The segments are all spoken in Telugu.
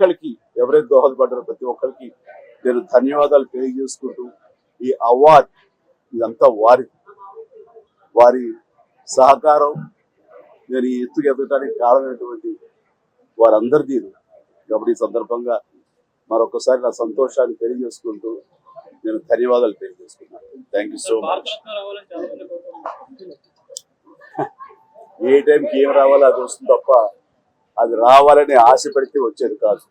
ఒక్కరికి ఎవరైతే దోహదపడ్డారో ప్రతి ఒక్కరికి నేను ధన్యవాదాలు తెలియజేసుకుంటూ ఈ అవార్డ్ ఇదంతా వారి వారి సహకారం నేను ఈ ఎత్తుకు ఎదగడానికి కారణమైనటువంటి వారందరిది. కాబట్టి ఈ సందర్భంగా మరొకసారి నా సంతోషాన్ని తెలియజేసుకుంటూ నేను ధన్యవాదాలు తెలియజేసుకున్నాను థ్యాంక్ యూ సో మచ్ ఏ టైంకి ఏం రావాలో అది వస్తుంది తప్ప అది రావాలని ఆశ పెడితే వచ్చేది కాదు.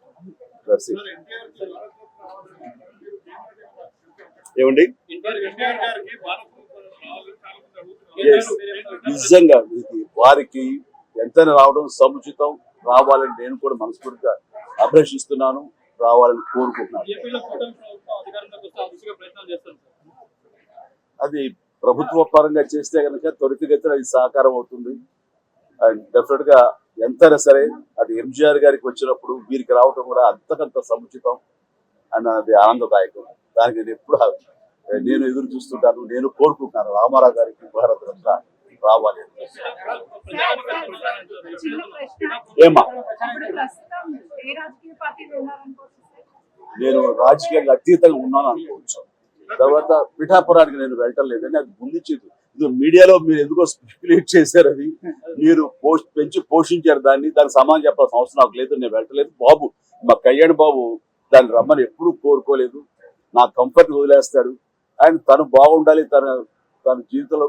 ఏమండి? నిజంగా ఇది వారికి ఎంతైనా రావడం సముచితం. రావాలని నేను కూడా మనస్ఫూర్తిగా అభిలషిస్తున్నాను రావాలని కోరుకుంటున్నాను. అది ప్రభుత్వ పరంగా చేస్తే కనుక త్వరితగతిన అది సహకారం అవుతుంది. అండ్ డెఫినెట్గా ఎంతైనా సరే అది ఎంజీఆర్ గారికి వచ్చినప్పుడు వీరికి రావటం కూడా అంతకంత సముచితం అన్నది ఆనందదాయకం. దానికి నేను ఎప్పుడు నేను ఎదురు చూస్తుంటాను నేను కోరుకుంటున్నాను. రామారావు గారికి భారత రత్న రావాలి. ఏమా? నేను రాజకీయంగా అతీతంగా ఉన్నాను అనుకోవచ్చు. తర్వాత పిఠాపురానికి నేను వెళ్ళటం లేదని అది ముందు చేతి మీడియాలో మీరు ఎందుకో స్పెక్యులేట్ చేశారు అది. మీరు పోష్ పెంచి పోషించారు దాన్ని. దానికి సమానం చెప్పాల్సిన అవసరం నాకు లేదు నేను వెళ్ళట్లేదు. బాబు మా కళ్యాణ్ బాబు దాన్ని రమ్మని ఎప్పుడూ కోరుకోలేదు. నా కంఫర్ట్ వదిలేస్తాడు. అండ్ తను బాగుండాలి తన తన జీవితంలో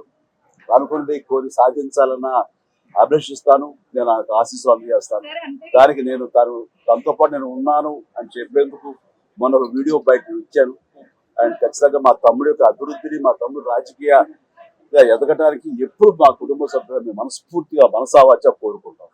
అనుకున్నది కోరి సాధించాలన్న అభిలషిస్తాను నేను నాకు ఆశీస్సులు అందజేస్తాను. దానికి నేను తను తనతో పాటు నేను ఉన్నాను అని చెప్పేందుకు మొన్న వీడియో బయట ఇచ్చాను. అండ్ ఖచ్చితంగా మా తమ్ముడి యొక్క అభివృద్ధిని మా తమ్ముడు రాజకీయ ఎదగడానికి ఎప్పుడు మా కుటుంబ సభ్యులు మేము మనస్ఫూర్తిగా మనసావాచ కోరుకుంటాం.